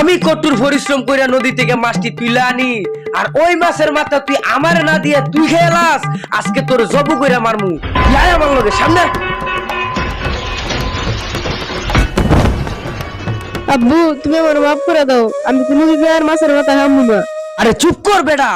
আমি কঠোর পরিশ্রম কইরা নদী থেকে মাছটি তুলে আনি। আর ওই মাছের মাথা তুই আমার না দিয়ে তুই খেলাস আজকে তোর জবু কইরা মারমু। আয় আমার লগে সামনে। আব্বু তুমি আমার মাফ করে দাও। আমি কোনোদিন আর মাছের মাথা খাব না। আরে চুপ কর বেটা।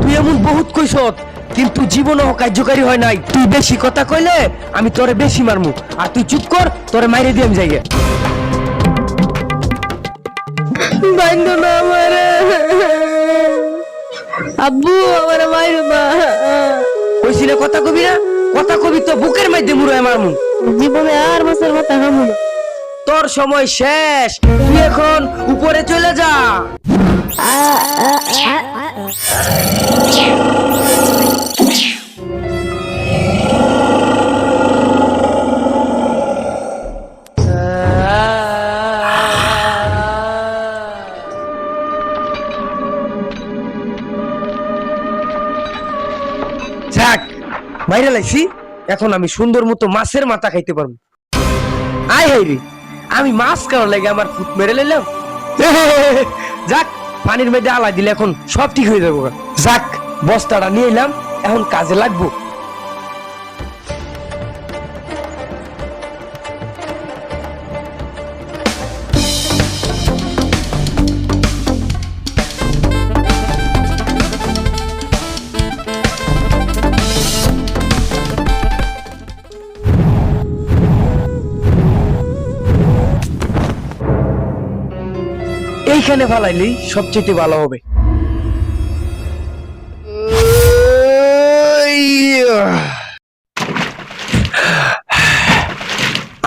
তুই এমন বহুত কইছত কিন্তু জীবনও কার্যকারী হয় নাই। তুই বেশি কথা কইলে আমি তোরে বেশি মারমু। আর তুই চুপ কর তোরে মাইরে দিয়ে আমি যাইগে। বাইন্দ না আমারে। আব্বু আমার মাইরো মা। কইছি না কথা কবি না? কথা কবি তো বুকের মধ্যে মুড়ায় মারমু। জীবনে আর বছর কথা না। তোর সময় শেষ। তুই এখন উপরে চলে যা। বাইরে লাইছি এখন আমি সুন্দর মতো মাছের মাথা খাইতে পারব। আয় হাই রে, আমি মাছ খাওয়ার লাগে আমার ফুট মেরে নিলাম যাক, পানির মধ্যে আলা দিলে এখন সব ঠিক হয়ে যাব যাক, বস্তাটা নিয়ে এলাম, এখন কাজে লাগবো। এইখানে ফালাইলেই সবচেয়ে ভালো হবে।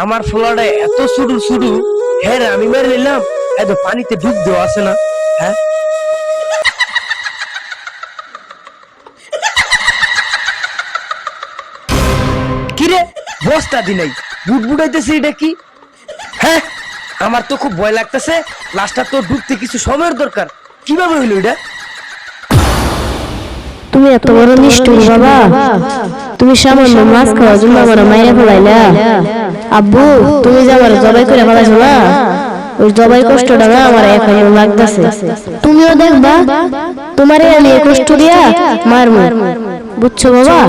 আমার ফোলাটা এত শুরু শুরু হ্যাঁ রে, আমি মেরে নিলাম। এত পানিতে ডুব দেওয়া আছে না। হ্যাঁ? কিরে বস্তা দি নাই। বুট বুটাইতেছে এটা কি? হ্যাঁ? আমার তো খুব ভয় লাগতেছে লাস্টটা তো ডুবতে কিছু সময়ের দরকার। কীভাবে হইল এটা? তুমি এত বড় নিষ্ঠুর বাবা। তুমি সামান্য মাছ খাওয়ার জন্য আমার মাইরে ফেলাইলা। আব্বু তুমি যে আমার জবাই করে ফেলাইছো না? ওই জবাই কষ্টটা না আমার এখনও লাগতেছে। তুমিও দেখবা তোমারে আমি কষ্ট দিয়া মারমু। বুঝছ বাবা?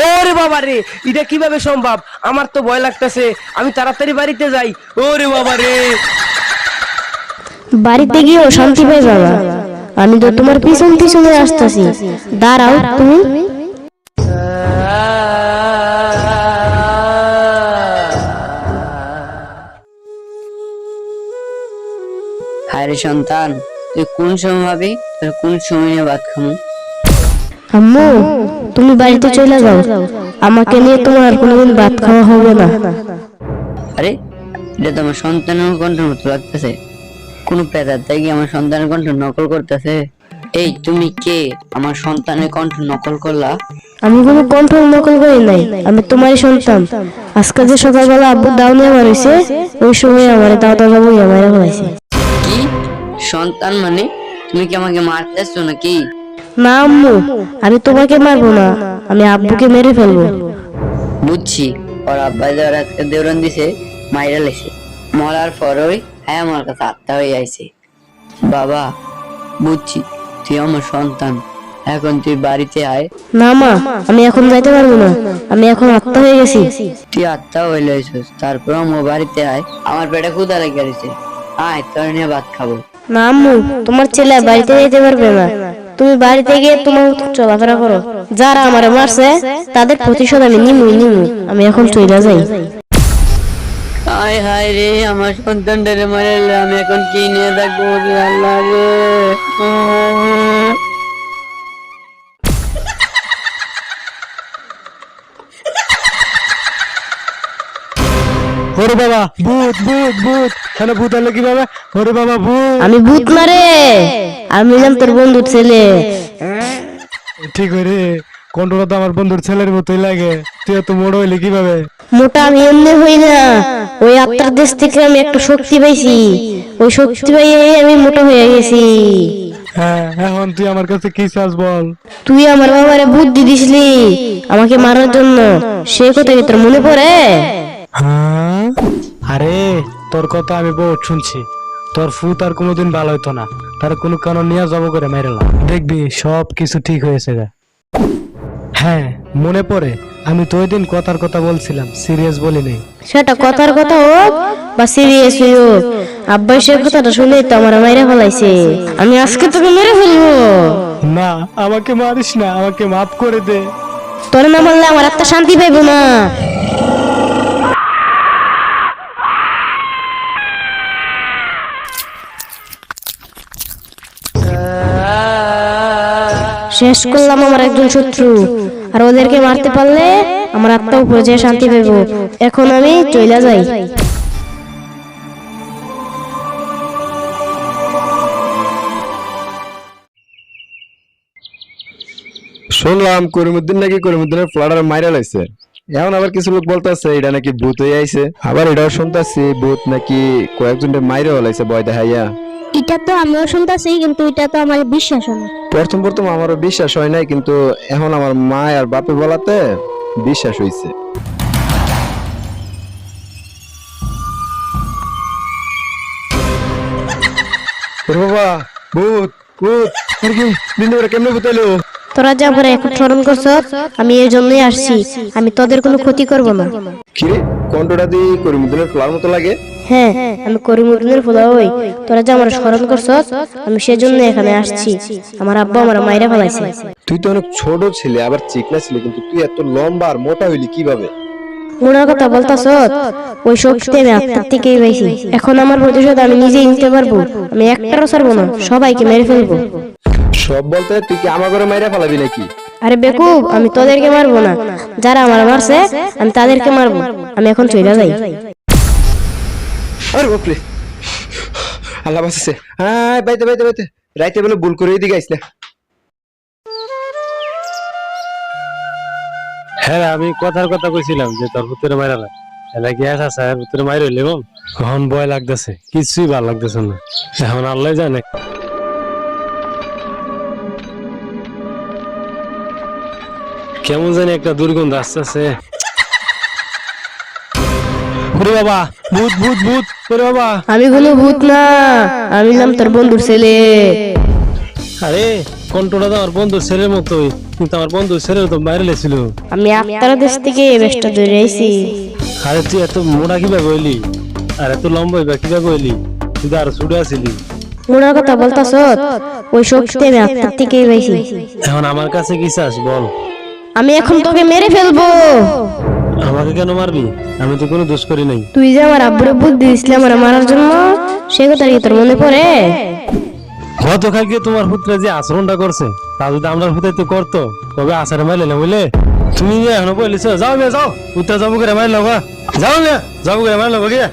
ওরে বাবা রে এটা কীভাবে সম্ভব? আমার তো ভয় লাগতেছে আমি তাড়াতাড়ি বাড়িতে যাই। ওরে বাবা রে বাড়িতে গিয়েও শান্তি পাই বাবা। আমি তো তোমার পিছন পিছনে আসতেছি। দাঁড়াও তুমি। আরে সন্তান তুই কোন সময় ভাবি তোর কোন সময় নিয়ে ভাত খামু? আম্মু তুমি বাড়িতে চলে যাও। আমাকে নিয়ে তোমার কোনোদিন ভাত খাওয়া হবে না। আরে এটা তো আমার সন্তানের কণ্ঠের মতো লাগতেছে। কোন পেদার তাই কি আমার সন্তানের কণ্ঠ নকল করতেছে? এই তুমি কে? আমার সন্তানের কণ্ঠ নকল করলা? আমি কোনো কন্ট্রোল নকল করি নাই। আমি তোমারই সন্তান। আজকে যে সকালবেলা আব্বু দাও নিয়ে আমার হয়েছে ওই সময় আমার দাদা বই আমার হয়েছে কি? সন্তান মানে? তুমি কি আমাকে মারতেছো নাকি? না আম্মু আমি তোমাকে মারবো না আমি আব্বুকে মেরে ফেলব। বুঝছি ওর আব্বা যারা আজকে দেউরন দিছে মাইরা লেছে। মরার পরই হ্যাঁ আমার কাছে আত্মা হয়ে আইছে। বাবা বুঝছি তুই আমার সন্তান। এখন তুই বাড়িতে আয়। না মা আমি এখন যাইতে পারব না আমি এখন আত্মা হয়ে গেছি। তুই আত্মা হয়ে লইছিস তারপর আমার বাড়িতে আয়। আমার পেটে ক্ষুদা লেগে গেছে আয় তোর নিয়ে ভাত খাব। না আম্মু তোমার ছেলে বাড়িতে যেতে পারবে না তুমি বাড়িতে গিয়ে তোমার চলাফেরা করো। যারা আমার মারছে, তাদের প্রতিশোধ আমি নিমুই নিমু। আমি এখন চলে যাই। হায় হায় রে, আমার সন্তানটারে এখন কি নিয়ে থাকব আল্লাহ ওরে বাবা ভূত ভূত ভূত। কেন ভূত হলো কীভাবে? ওরে বাবা ভূত। আমি ভূত না রে। আমি নাম তোর বন্ধুর ছেলে। ঠিক রে। কন্ট্রোল তো আমার বন্ধুর ছেলের মতোই লাগে। তুই এত মোড় হইলি কীভাবে? মোটা আমি এমনি হই না। ওই আত্মার দেশ থেকে আমি একটা শক্তি পাইছি। ওই শক্তি পাইয়ে আমি মোটা হয়ে গেছি। হ্যাঁ এখন তুই আমার কাছে কি চাস বল? তুই আমার বাবারে বুদ্ধি দিসলি আমাকে মারার জন্য। সে কথা কি তোর মনে পড়ে? হ্যাঁ? আরে তোর কথা আমি বহুত শুনছি। তোর ফুত আর কোনোদিন ভালো হইতো না। তার কোনো কারণ নিয়ে জব করে মেরেলাম দেখবি সব কিছু ঠিক হয়েছে গা। হ্যাঁ মনে পড়ে আমি তো ওই দিন কথার কথা বলছিলাম সিরিয়াস বলি নেই। সেটা কথার কথা হোক বা সিরিয়াস হোক আব্বাই সে কথাটা শুনে তো আমার মাইরা ফেলাইছে। আমি আজকে তোকে মেরে ফেলব। না আমাকে মারিস না আমাকে মাফ করে দে। তোর না মারলে আমার আত্মা শান্তি পাইবো না। শেষ করলাম আমার একজন শত্রু। আর ওদেরকে মারতে পারলে আমার আত্মা উপরে যে শান্তি পাইবো এখন আমি চলে যাই। শুনলাম করিমুদ্দিন নাকি করিমুদ্দিনের ফ্লাডার মাইরা লাইছে। এখন আবার কিছু লোক বলতেছে এটা নাকি ভূত হয়ে আইছে। আবার এটাও শুনতেছি, ভূত নাকি কয়েকজনকে মাইরা লাইছে, ভয় দেখাইয়া। এটা তো আমিও শুনতেছি কিন্তু এটা তো আমার বিশ্বাস হয় না। প্রথম প্রথম আমারও বিশ্বাস হয় নাই কিন্তু এখন আমার মা আর বাপে বলাতে বিশ্বাস হইছে। বাবা ভূত ভূত আরে কেমনে ভূত তোরা যা পরে এখন স্মরণ করছ আমি এই জন্যই আসছি আমি তোদের কোনো ক্ষতি করব না। কিরে কণ্ঠটা দিয়ে করিমুদ্দিনের ফ্লার মতো লাগে। হ্যাঁ আমি করিমুদ্দিনের ফুলা হই। তোরা যে আমার স্মরণ করছ আমি সেজন্য এখানে আসছি। আমার আব্বা আমার মাইরা ফেলাইছে। তুই তো অনেক ছোট ছেলে আবার চিকনা ছেলে কিন্তু তুই এত লম্বা আর মোটা হইলি কীভাবে? ওনার কথা বলতাছ ওই শক্তি আমি আত্মার থেকেই পাইছি। এখন আমার প্রতিশোধ আমি নিজেই নিতে পারব। আমি একটারও ছাড়বো না সবাইকে মেরে ফেলব। সব বলতে তুই কি আমার ঘরে মাইরা ফেলাবি নাকি? আরে বেকুব আমি তোদেরকে মারবো না। যারা আমার মারছে আমি তাদেরকে মারবো। আমি এখন চলে যাই। আরে বাপরে। আল্লাহ বাঁচাছে। হ্যাঁ বাইতে বাইতে বাইতে। রাইতে বেলা ভুল করে এদিকে আইস না হ্যাঁ আমি কথার কথা কইছিলাম যে তোর পুত্রে মাইরা না এলা গ্যাস আছে আর পুত্রে মাইর হইলে বল এখন ভয় লাগতেছে, কিছুই ভালো লাগতেছে না। এখন আল্লাহ জানে। কেমন জানি একটা দুর্গন্ধ আসতেছে ওরে বাবা ভূত ভূত ভূত ওরে বাবা। আমি কোনো ভূত না আমি নাম তোর বন্ধুর ছেলে। আরে কন্ট্রোলটা তো আমার বন্ধুর ছেলের মতোই কিন্তু আমার বন্ধুর তো বাইরে লেছিল। আমি আত্মার দেশ থেকে এই বেশটা ধরে আইছি। আরে তুই এত মোটা কীভাবে হইলি? আর এত লম্বা হইবা কীভাবে হইলি? তুই তো আরও ছুটে আসিলি। ওনার কথা বলতাছ ওই শক্তি আমি থেকেই পাইছি এখন আমার কাছে কি চাস বল? আমি এখন তোকে মেরে ফেলব। আমাকে কেন মারবি? আমি তো কোনো দোষ করি নাই। তুই যে আমার আব্বুরে বুদ্ধি দিছিলি আমার মারার জন্য সে কথা কি তোর মনে পড়ে? গতকালকে তোমার পুত্রে যে আচরণটা করছে তা যদি আমরা পুত্রে তো করতো কবে আচারে মারলে না বুঝলে? তুমি যে এখনও বলিস যাও বে যাও পুত্র যাব করে মারলো গা যাও বে যাব করে মারলো গিয়া।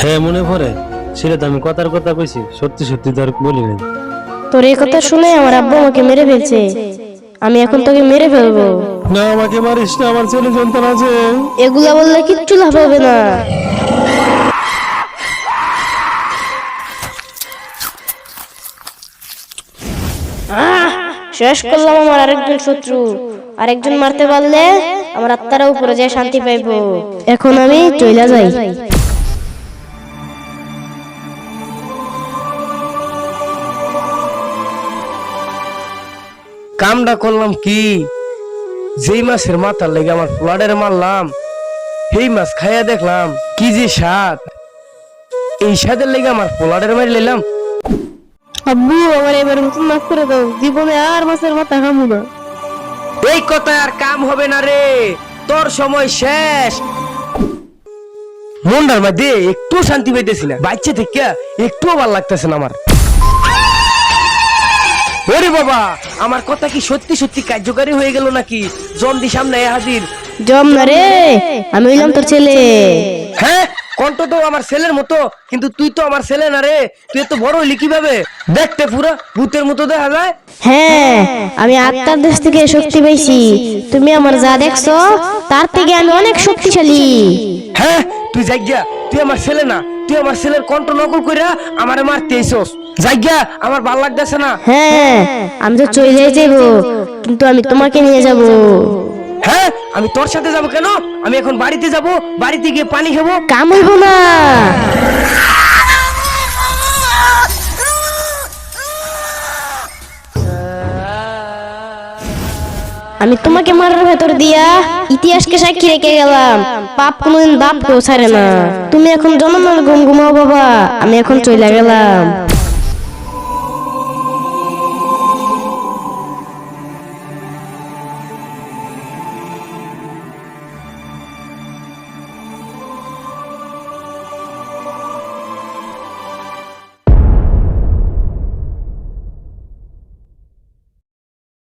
হ্যাঁ মনে পড়ে সেটা তো আমি কথার কথা কইছি সত্যি সত্যি আর বলি নাই। তোর এই কথা শুনে আমার আব্বু আমাকে মেরে ফেলছে। আমি এখন তোকে মেরে ফেলব। না আমাকে মারিস না আমার ছেলে সন্তান আছে। এগুলা বললে কিচ্ছু লাভ হবে না। শেষ করলাম আমার আরেকজন শত্রু। আরেকজন মারতে পারলে আমার আত্মারা উপরে যায় শান্তি পাইবো। এখন আমি চলে যাই। কামটা করলাম কি? যেই মাছের মাথার লেগে আমার ফ্লাডের মারলাম সেই মাছ খাইয়া দেখলাম কি যে স্বাদ। এই স্বাদের লেগে আমার ফ্লাডের মারি নিলাম আব্বু আমার এবার মতন মাফ করে দাও জীবনে আর মাছের মাথা খামু না। এই কথায় আর কাম হবে না রে তোর সময় শেষ। মনটার মধ্যে একটু শান্তি পাইতেছি না বাচ্চা থেকে একটুও ভালো লাগতেছে না আমার। ওরে বাবা আমার কথা কি সত্যি সত্যি কার্যকারী হয়ে গেল নাকি? সামনে হাজির। জম না রে আমি হইলাম তোর ছেলে। হ্যাঁ কণ্ঠ তো আমার ছেলের মতো কিন্তু তুই তো আমার ছেলে না রে। তুই তো বড় হইলি কীভাবে? দেখতে পুরো ভূতের মতো দেখা যায়। হ্যাঁ আমি আত্মার দেশ থেকে শক্তি পাইছি। তুমি আমার যা দেখছ তার থেকে আমি অনেক শক্তিশালী। হ্যাঁ তুই জায়গা তুই আমার ছেলে না। তুই আমার ছেলের কণ্ঠ নকল কইরা আমারে মারতে আইছস জায়গা আমার ভালো লাগতেছে না। হ্যাঁ আমি তো চলে যাব কিন্তু আমি তোমাকে নিয়ে যাব। হ্যাঁ আমি তোর সাথে যাব কেন? আমি এখন বাড়িতে যাব বাড়িতে গিয়ে পানি খাব। কাম হইব না। আমি তোমাকে মারার ভেতর দিয়া ইতিহাসকে সাক্ষী রেখে গেলাম। পাপ কোনোদিন বাপ কেউ না। তুমি এখন জনমাল ঘুম ঘুমাও বাবা আমি এখন চলে গেলাম।